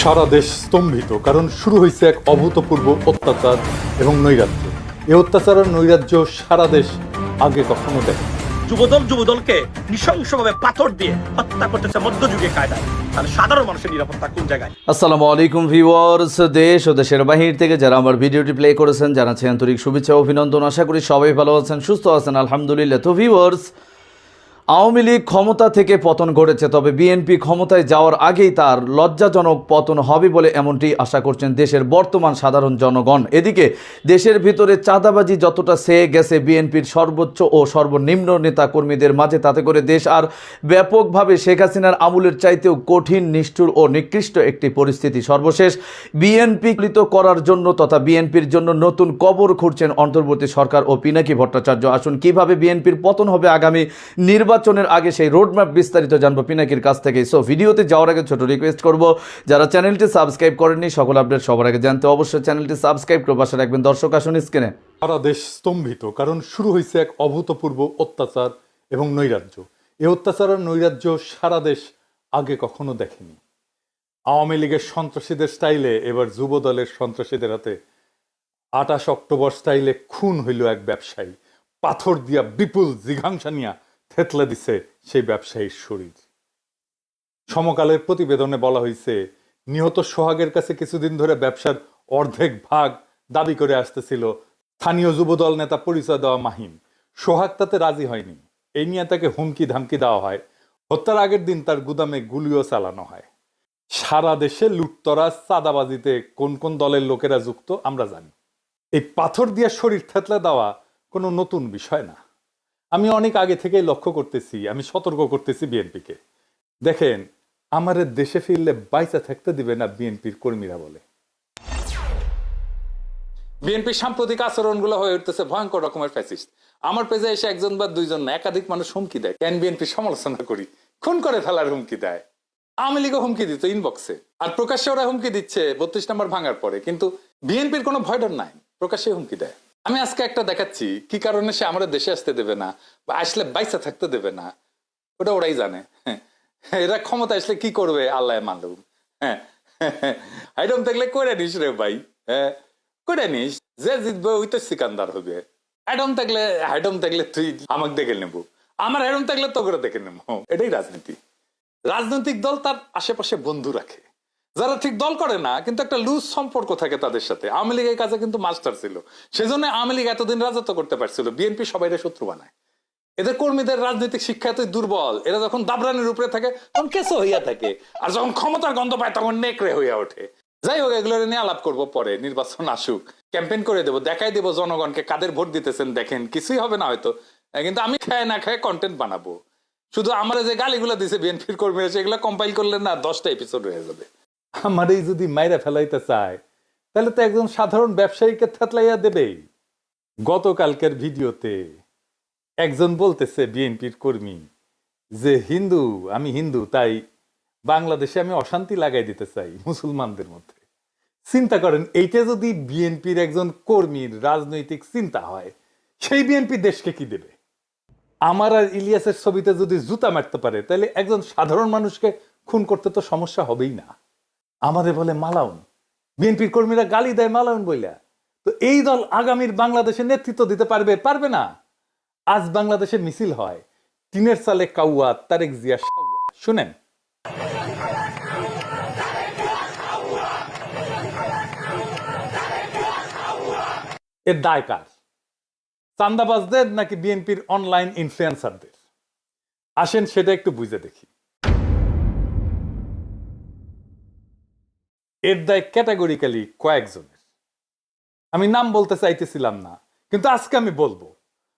সারা দেশ স্তম্ভিত কারণ শুরু হয়েছে এক অভূতপূর্ব অত্যাচার এবং নৈরাজ্য। এই অত্যাচার আর নৈরাজ্য সারা দেশ আগে কখনো দেখে যুবদল যুবদলকে নৃশংসভাবে পাথর দিয়ে হত্যা করতেছে মধ্যযুগে কায়দায়। তাহলে সাধারণ মানুষের নিরাপত্তা কোন জায়গায়? আসসালামু আলাইকুম ভিউয়ার্স দেশ ও দেশের বাহির থেকে যারা আমার ভিডিওটি প্লে করেছেন জানাচ্ছি আন্তরিক শুভেচ্ছা অভিনন্দন। আশা করি সবাই ভালো আছেন সুস্থ আছেন আলহামদুলিল্লাহ। তো ভিউয়ার্স আওয়ামী লীগ ক্ষমতা থেকে পতন ঘটেছে, তবে বিএনপি ক্ষমতায় যাওয়ার আগেই তার লজ্জাজনক পতন হবে বলে এমনটি আশা করছেন দেশের বর্তমান সাধারণ জনগণ। এদিকে, দেশের ভিতরে চাঁদাবাজি যতটা সেয়ে গেছে, বিএনপির সর্বোচ্চ ও সর্বনিম্ন নেতা কর্মীদের মাঝে, তাতে করে দেশ আর ব্যাপকভাবে শেখ হাসিনার আমুলের চাইতেও কঠিন, নিষ্ঠুর ও নিকৃষ্ট একটি পরিস্থিতি। সর্বশেষ, বিএনপি কৃত করার জন্য তথা বিএনপির জন্য নতুন কবর খুঁড়ছেন অন্তর্বর্তী সরকার ও পিনাকি ভট্টাচার্য। আসুন, কীভাবে বিএনপির পতন হবে আগামী নির্বাচনের আগে সেই রোডম্যাপ বিস্তারিত জানব। পিনাকির কাছ থেকে সো ভিডিওতে যাওয়ার আগে ছোট রিকোয়েস্ট করব, যারা চ্যানেলটি সাবস্ক্রাইব করেননি, সকল আপডেট সবার আগে জানতে অবশ্যই চ্যানেলটি সাবস্ক্রাইব করে পাশে রাখবেন। দর্শক, আসুন স্ক্রিনে সারা দেশ স্তম্ভিত, কারণ শুরু হয়েছে এক অভূতপূর্ব অত্যাচার এবং নৈরাজ্য। এই অত্যাচার আর নৈরাজ্য সারা দেশ আগে কখনো দেখেনি। আওয়ামী লীগের সন্ত্রাসীদের স্টাইলে এবার যুব দলের সন্ত্রাসীদের হাতে আটাশ অক্টোবর স্টাইলে খুন হইল এক ব্যবসায়ী। পাথর দিয়া বিপুল জিঘাংসা নিয়া থেতলে দিছে সেই ব্যবসায়ীর শরীর। সমকালের প্রতিবেদনে বলা হয়েছে নিহত সোহাগের কাছে কিছুদিন ধরে ব্যবসার অর্ধেক ভাগ দাবি করে আসতেছিল স্থানীয় যুবদল নেতা পরিচয় দেওয়া মাহিম। সোহাগ তাতে রাজি হয়নি। এই নিয়ে তাকে হুমকি ধামকি দেওয়া হয়। হত্যার আগের দিন তার গুদামে গুলিও চালানো হয়। সারা দেশে লুটতরাজ চাঁদাবাজিতে কোন কোন দলের লোকেরা যুক্ত আমরা জানি। এই পাথর দিয়ে শরীর থেতলে দেওয়া কোনো নতুন বিষয় না। আমি অনেক আগে থেকেই লক্ষ্য করতেছি, আমি সতর্ক করতেছি বিএনপিকে। দেখেন আমাদের দেশে ফিরলে বাইচা থাকতে দিবে না বিএনপির কর্মীরা বলে। বিএনপির সাম্প্রতিক আচরণগুলো হয়ে উঠতেছে ভয়ঙ্কর রকমের ফ্যাসিস্ট আমার পেজে এসে একজন বা দুইজন না একাধিক মানুষ হুমকি দেয়, কেন বিএনপির সমালোচনা করি? খুন করে ফেলার হুমকি দেয়। আওয়ামী লীগও হুমকি দিত ইনবক্সে আর প্রকাশ্যে ওরা হুমকি দিচ্ছে, বত্রিশ নম্বর ভাঙার পরে। কিন্তু বিএনপির কোনো ভয় ডর নাই, প্রকাশ্যে হুমকি দেয়। আমি আজকে একটা দেখাচ্ছি, কি কারণে সে আমাদের দেশে আসতে দেবে না, বা আসলে বাইসা থাকতে দেবে না, ওটা ওরাই জানে। এরা ক্ষমতা আসলে কি করবে, আল্লাহ মালুম। হ্যাঁ। আইটম থাকলে করে নিস রে ভাই হ্যাঁ। করে নিস, যে জিতবে ওই তো সিকান্দার হবে। অ্যাডম থাকলে হ্যাডম থাকলে তুই আমাকে দেখে নেব। আমার হ্যাডম থাকলে তো করে দেখে নেব। এটাই রাজনীতি। রাজনৈতিক দল তার আশেপাশে বন্ধু রাখে। যারা ঠিক দল করে না, কিন্তু একটা লুজ সম্পর্ক থাকে তাদের সাথে। আওয়ামী লীগের কাছে কিন্তু মাস্টার ছিল। সেজন্য আওয়ামী লীগ এতদিন রাজত্ব করতে পারছিল। বিএনপি সবাই শত্রু বানায়। এদের কর্মীদের রাজনৈতিক শিক্ষা এতই দুর্বল। এরা যখন দাবরানির উপরে থাকে, তখন কেসো হইয়া থাকে। আর যখন ক্ষমতার গন্ধ পায়, তখন নেকড়ে হইয়া ওঠে। যাই হোক এগুলো নিয়ে আলাপ করব পরে। নির্বাচন আসুক। ক্যাম্পেইন করে দেবো। দেখাই দেবো জনগণকে কাদের ভোট দিতেছেন, দেখেন। কিছুই হবে না হয়তো। কিন্তু আমি খায় না খায় কন্টেন্ট বানাবো। শুধু আমার যে গালিগুলো দিছে বিএনপির কর্মীরা, সেগুলো কম্পাইল করলে না দশটা এপিসোড হয়ে যাবে। আমার এই যদি মাইরা ফেলাইতে চায়, তাহলে তো একজন সাধারণ ব্যবসায়ীকে থেতলাইয়া দেবেই। গতকালকের ভিডিওতে একজন বলতেছে বিএনপির কর্মী যে, হিন্দু, আমি হিন্দু, তাই বাংলাদেশে আমি অশান্তি লাগাই দিতে চাই মুসলমানদের মধ্যে। চিন্তা করেন, এইটা যদি বিএনপির একজন কর্মীর রাজনৈতিক চিন্তা হয়, সেই বিএনপি দেশকে কি দেবে? আমার আর ইলিয়াসের ছবিতে যদি জুতা মারতে পারে, তাহলে একজন সাধারণ মানুষকে খুন করতে তো সমস্যা হবেই না। আমাদের বলে মালাউন। বিএনপির কর্মীরা গালি দেয় মালাউন বইলা। তো এই দল আগামীর বাংলাদেশে নেতৃত্ব দিতে পারবে পারবে না? আজ বাংলাদেশে মিছিল হয়। টিনের সালে কাউয়া তারেক জিয়া শুনেন। এর দায় কার? চান্দাবাজদের নাকি বিএনপির অনলাইন ইনফ্লুয়েন্সারদের আসেন সেটা একটু বুঝে দেখি। এর দায় ক্যাটাগরিক্যালি কয়েকজনের। আমি নাম বলতে চাইতেছিলাম না, কিন্তু আজকে আমি বলব।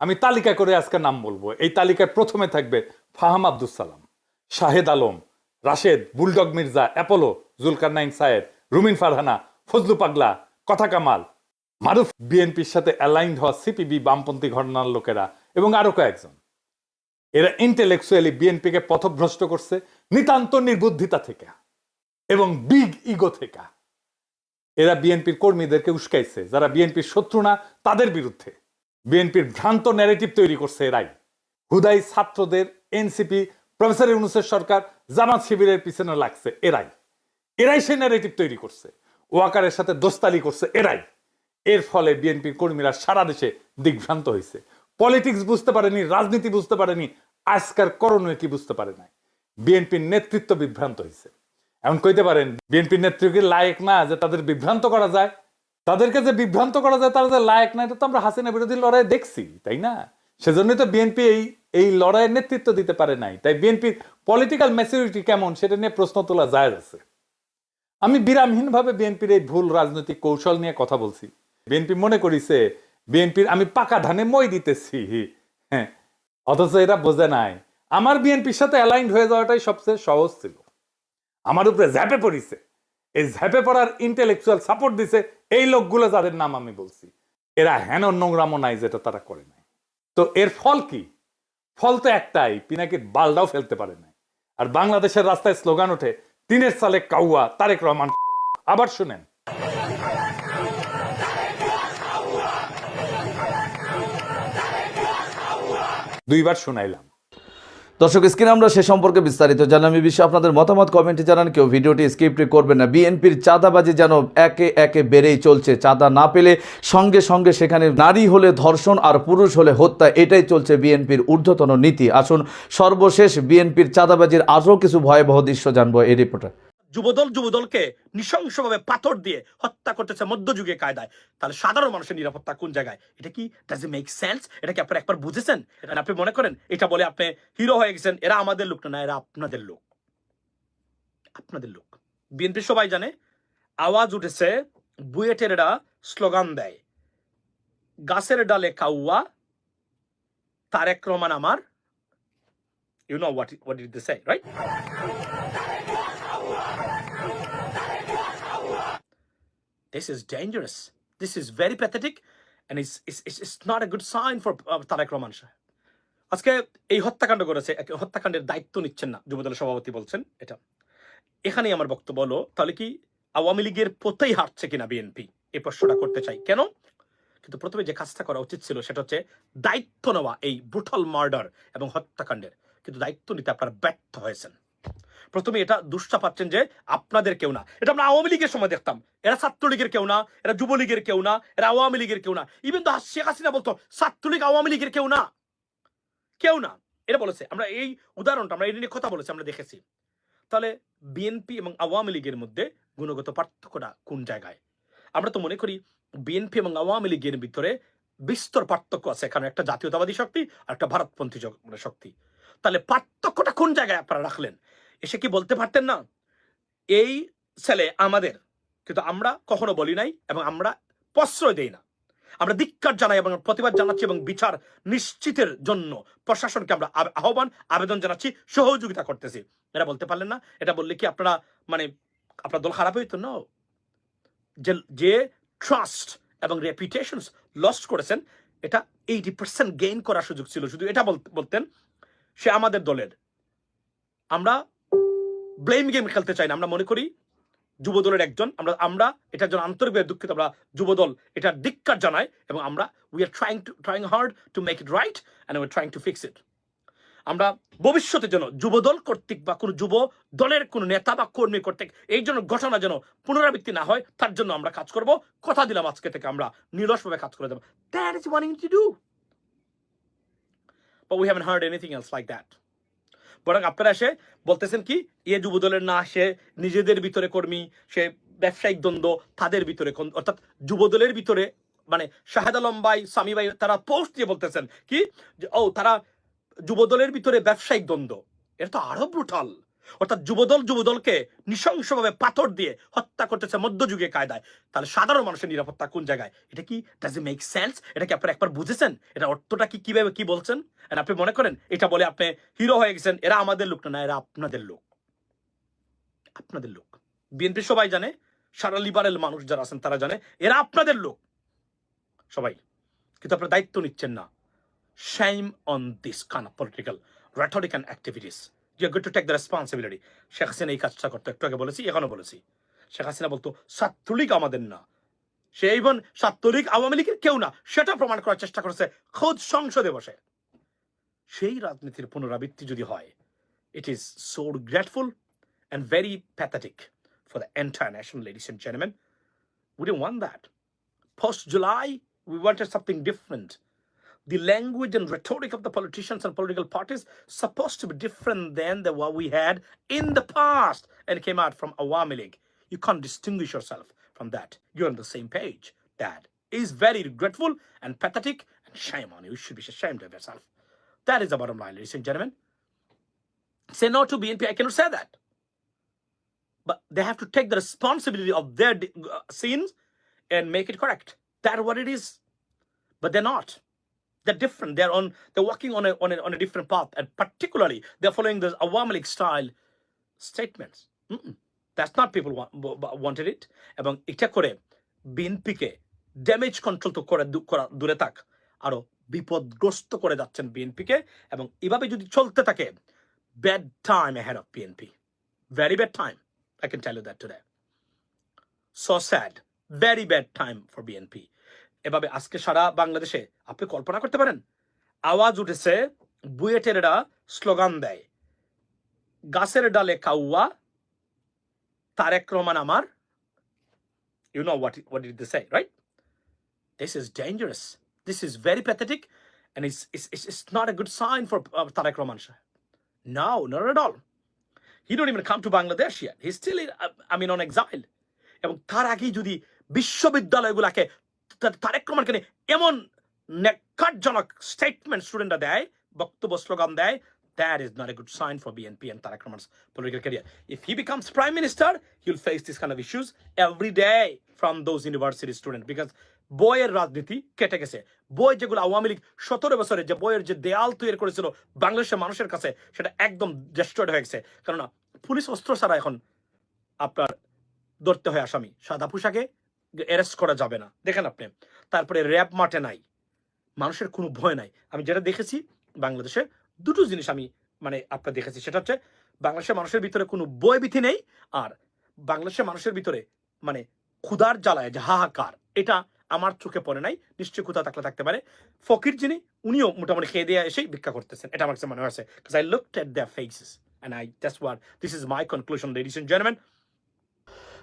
আমি তালিকা করে আজকে নাম বলব। এই তালিকায় প্রথমে থাকবে Faham Abdul Salam, Shahed Alam, Rashed, bulldog Mirza, Apollo Zulkarnain সায়েদ, রুমিন ফারহানা, ফজলু পাগলা, কথা কামাল, মারুফ বিএনপির সাথে অ্যালাইন্ড হওয়া সিপিবি বামপন্থী ঘটনার লোকেরা এবং আরও কয়েকজন। এরা ইন্টেলেকচুয়ালি বিএনপিকে পথভ্রষ্ট করছে, নিতান্ত নির্বুদ্ধিতা থেকে। এবং বিগ ইগো থেকে। এরা বিএনপির কর্মীদেরকে উস্কাইছে, যারা বিএনপির শত্রু না, তাদের বিরুদ্ধে। বিএনপির ভ্রান্ত ন্যারেটিভ তৈরি করছে এরাই। হুদাই ছাত্রদের এনসিপি, প্রফেসর ইউনুসের সরকার, জামাত শিবিরের পিছনে লাগছে এরাই। এরাই সেই ন্যারেটিভ তৈরি করছে। ওয়াকারের সাথে দোস্তালি করছে এরাই। এর ফলে বিএনপির কর্মীরা সারা দেশে দিগ্ভ্রান্ত হয়েছে। পলিটিক্স বুঝতে পারেনি, রাজনীতি বুঝতে পারেনি, আজকার করণীয় কি বুঝতে পারে নাই। বিএনপির নেতৃত্ব বিভ্রান্ত হয়েছে। এমন কইতে পারেন বিএনপির নেতৃত্ব কি লায়ক না যে তাদের বিভ্রান্ত করা যায়? তাদেরকে যে বিভ্রান্ত করা যায়, তারা যে লায়ক না, এটা তো আমরা হাসিনা বিরোধী লড়াই দেখছি, তাই না? সেজন্যই তো বিএনপি এই এই লড়াইয়ের নেতৃত্ব দিতে পারে নাই। তাই বিএনপির পলিটিক্যাল ম্যাচুরিটি কেমন সেটা নিয়ে প্রশ্ন তোলা যায় আছে। আমি বিরামহীনভাবে বিএনপির এই ভুল রাজনৈতিক কৌশল নিয়ে কথা বলছি। বিএনপি মনে করিছে, বিএনপির আমি পাকা ধানে মই দিতেছি। হ্যাঁ অথচ এরা বোঝে নাই। আমার বিএনপির সাথে অ্যালাইন্ড হয়ে যাওয়াটাই সবচেয়ে সহজ ছিল। আমার উপরে ঝ্যাপে পড়িছে। এই ঝ্যাপে পড়ার ইন্টেলেকচুয়াল সাপোর্ট দিছে এই লোকগুলো যাদের নাম আমি বলছি। এরা হেন নোংরামো নাই যেটা তারা করে নাই। তো এর ফল কি? ফল তো একটাই, পিনাকির বালটাও ফেলতে পারে নাই। আর বাংলাদেশের রাস্তায় স্লোগান ওঠে, তিনের সালে কাউয়া, তারেক রহমান আবার শুনেন। দুইবার শুনাইলাম। দর্শক, স্ক্রিনে আমরা সে সম্পর্কে বিস্তারিত জানাম এই বিষয়ে আপনাদের মতামত কমেন্টে জানান। কেউ ভিডিওটি স্ক্রিপ্টে করবেন না। বিএনপির চাঁদাবাজি যেন একে একে বেড়েই চলছে। চাঁদা না পেলে সঙ্গে সঙ্গে সেখানে নারী হলে ধর্ষণ আর পুরুষ হলে হত্যা, এটাই চলছে বিএনপির ঊর্ধ্বতন নীতি। আসুন সর্বশেষ বিএনপির চাঁদাবাজির আরও কিছু ভয়াবহ দৃশ্য জানব। এই রিপোর্টে যুবদল যুবদলকে নৃশংসভাবে পাথর দিয়ে হত্যা করতেছে মধ্যযুগীয় কায়দায়। তাহলে সাধারণ মানুষের নিরাপত্তা কোন জায়গায়? এটা কি ডাজ মেক সেন্স এটা কি আপনারা একবার বুঝেছেন? এটা আপনি মনে করেন, এটা বলে আপনি হিরো হয়ে গেছেন, এরা আমাদের লোক না এরা আপনাদের লোক। আপনাদের লোক। বিএনপি সবাই জানে, আওয়াজ উঠেছে, বুয়েটের এরা স্লোগান দেয়। গাছের ডালে কাউয়া, তারেক রহমান আমার you know what what it they say right this is dangerous. This is very pathetic, and it's it's, it's, not a good sign for uh, Tarek Rahman Shah. আজকে এই হত্যাকাণ্ড করেছে হত্যাকাণ্ডের দায়িত্ব নিচ্ছেন না যুবদলের সভাপতি বলছেন এটা। এখানেই আমার বক্তব্য হলো তাহলে কি আওয়ামী লীগের পথেই হারছে কিনা বিএনপি এই প্রশ্নটা করতে চাই। কেন? কিন্তু প্রথমে যে কাজটা করা উচিত ছিল সেটা হচ্ছে দায়িত্ব নেওয়া এই ব্রুটাল মার্ডার এবং হত্যাকাণ্ডের। কিন্তু দায়িত্ব নিতে আপনারা ব্যর্থ হয়েছেন। প্রথমে এটা দুষ্টা পাচ্ছেন যে আপনাদের কেউ না। এটা আমরা আওয়ামী লীগের সময় দেখতাম। এরা ছাত্রলীগের কেউ না, এরা যুবলীগের কেউ না, এরা আওয়ামী লীগের কেউ না। ইভেন তো শেখ হাসিনা বলতো, ছাত্রলীগ আওয়ামী লীগের কেউ না। কেউ না। এটা বলেছে। আমরা এই উদাহরণটা, আমরা এই নিয়ে কথা বলেছি, আমরা দেখেছি। তাহলে বিএনপি এবং আওয়ামী লীগের মধ্যে গুণগত পার্থক্যটা কোন জায়গায়? আমরা তো মনে করি বিএনপি এবং আওয়ামী লীগের ভিতরে বিস্তর পার্থক্য আছে। এখানে একটা জাতীয়তাবাদী শক্তি আর একটা ভারতপন্থী মানে শক্তি। তাহলে পার্থক্যটা কোন জায়গায় আপনারা রাখলেন? এসে কি বলতে পারতেন না? এই ছেলে আমাদের, কিন্তু আমরা কখনো বলি নাই এবং আমরা প্রশ্রয় দেই না। আমরা ধিক্কার জানাই এবং প্রতিবাদ জানাচ্ছি এবং বিচার নিশ্চিতের জন্য প্রশাসনকে আমরা আহ্বান, আবেদন জানাচ্ছি, সহযোগিতা করতেছি। এরা বলতে পারলেন না। এটা বললে কি আপনারা মানে আপনার দল খারাপ হইতো? না যে যে ট্রাস্ট এবং রেপুটেশন লস্ট করেছেন, এটা এইটি পার্সেন্ট গেইন করার সুযোগ ছিল। শুধু এটা বলতেন, সে আমাদের দলের। আমরা ব্লেম গেম খেলতে চাই না। আমরা মনে করি যুব দলের একজন, আমরা আমরা এটার জন্য আন্তরিকভাবে দুঃখিত, আমরা যুব দল এটার ধিক্কার জানাই এবং আমরা we are trying to trying hard to make it right and we are trying to fix it আমরা ভবিষ্যতে যেন যুব দল কর্তৃক বা কোনো যুব দলের কোনো নেতা বা কর্মী কর্তৃক এই জন্য ঘটনা যেন পুনরাবৃত্তি না হয়, তার জন্য আমরা কাজ করব। কথা দিলাম আজকে থেকে, আমরা নিরসভাবে কাজ করে দেবো that is ওয়ানিং to do But we haven't heard anything else like that. বরং আপনারা এসে বলতেছেন কি ইয়ে যুবদলের না, সে নিজেদের ভিতরে কর্মী, সে ব্যবসায়িক দ্বন্দ্ব তাদের ভিতরে অর্থাৎ যুবদলের ভিতরে মানে শাহেদ আলম ভাই, সামি ভাই, তারা পোস্ট দিয়ে বলতেছেন কি ও, তারা যুবদলের ভিতরে ব্যবসায়িক দ্বন্দ্ব। এটা তো আরও ব্রুটাল অর্থাৎ যুবদল যুবদলকে নৃশংসভাবে পাথর দিয়ে হত্যা করতেছে মধ্যযুগে কায়দায়। তাহলে সাধারণ মানুষের নিরাপত্তা কোন জায়গায়? এটা কি ডাজ মেক সেন্স এটা কি আপনারা একবার বুঝেছেন? এটা অর্থটা কি, কীভাবে কি বলছেন? And আপনি মনে করেন, এটা বলে আপনি হিরো হয়ে গেছেন, এরা আমাদের লোক না এরা আপনাদের লোক। আপনাদের লোক। বিএনপি সবাই জানে, সারা লিবারেল মানুষ যারা আছেন তারা জানে, এরা আপনাদের লোক। সবাই। কিন্তু আপনারা দায়িত্ব নিচ্ছেন না। Shame on this con political rhetoric and activities. You're going to take the responsibility. Sheikh Hasina এই কাজটা করতো একটু আগে বলেছি এখনও বলেছি শেখ হাসিনা বলতো ছাত্রলীগ আমাদের না সে ইভেন ছাত্রলীগ আওয়ামী লীগের কেউ না সেটা প্রমাণ করার চেষ্টা করেছে খোদ সংসদে বসে সেই রাজনীতির পুনরাবৃত্তি যদি হয় it is so grateful and very pathetic for the entire nation, ladies and gentlemen. We didn't want that. Post July we wanted something different. The language and rhetoric of the politicians and political parties supposed to be different than the what we had in the past and came out from Awami League. You can't distinguish yourself from that. You're on the same page. That is very regretful and pathetic and shame on you. You should be ashamed of yourself. That is the bottom line, ladies and gentlemen. Say no to BNP. I cannot say that. But they have to take the responsibility of their uh, sins and make it correct. That's what it is. But they're not. They're different. They're on. They're walking on a on a, on a different path, and particularly they're following the Awami League style statements. Mm-mm. That's not people want, w- w- wanted it. এবং এটা করে বিএনপিকে damage control তো করে দূ- করা দূরে থাক আরো বিপদগ্রস্ত করে যাচ্ছেন বিএনপিকে এবং এভাবে যদি চলতে থাকে bad time ahead of BNP very bad time I can tell you that today so sad very bad time for BNP এভাবে আজকে সারা বাংলাদেশে আপনি কল্পনা করতে পারেন আওয়াজ উঠেছে বুয়েটেরা স্লোগান দেয় গাছের ডালে কাউয়া তারেক রহমান আমার you know what what did they say right this is dangerous this is very pathetic and it's it's, it's, not a good sign for uh, Tarek Rahman no not at all he don't even come to Bangladesh yet he's still in, uh, I mean on exile এবং তার আগেই যদি বিশ্ববিদ্যালয়গুলোকে তারেক রহমানকে এমন নেকাটজনক statement স্টুডেন্টরা দেয় বক্তব্য slogan দেয় that is not a good sign for BNP and Tarak Rahman's political career. If he becomes prime minister, he'll face this kind of issues every day from those university students because বইয়ের রাজনীতি কেটে গেছে। বই যেগুলো আওয়ামী লীগ সতেরো বছরে যে বইয়ের যে দেয়াল তৈরি করেছিল বাংলাদেশের মানুষের কাছে সেটা একদম ডিস্ট্রয়েড হয়ে গেছে। কেননা পুলিশ অস্ত্র ছাড়া এখন আপনার ধরতে হয় আসামি। সাদা পোশাকে অ্যারেস্ট করা যাবে না। দেখেন আপনি, তারপরে র্যাব মাঠে নাই। মানুষের কোনো ভয় নাই। আমি যেটা দেখেছি, বাংলাদেশে দুটো জিনিস আমি মানে আপনার দেখেছি। সেটা হচ্ছে, বাংলাদেশের মানুষের ভিতরে কোনো বই বিধি নেই আর বাংলাদেশের মানুষের ভিতরে মানে ক্ষুধার জ্বালায় যে হাহাকার, এটা আমার চোখে পড়ে নাই। নিশ্চয়ই কোথাও থাকলে থাকতে পারে। ফকির যিনি, উনিও মোটামুটি খেয়ে দিয়ে এসেই ভিক্ষা করতেছেন। এটা আমার কাছে মনে হয়েছে looked at their faces and I, that's what, this is my conclusion, ladies and gentlemen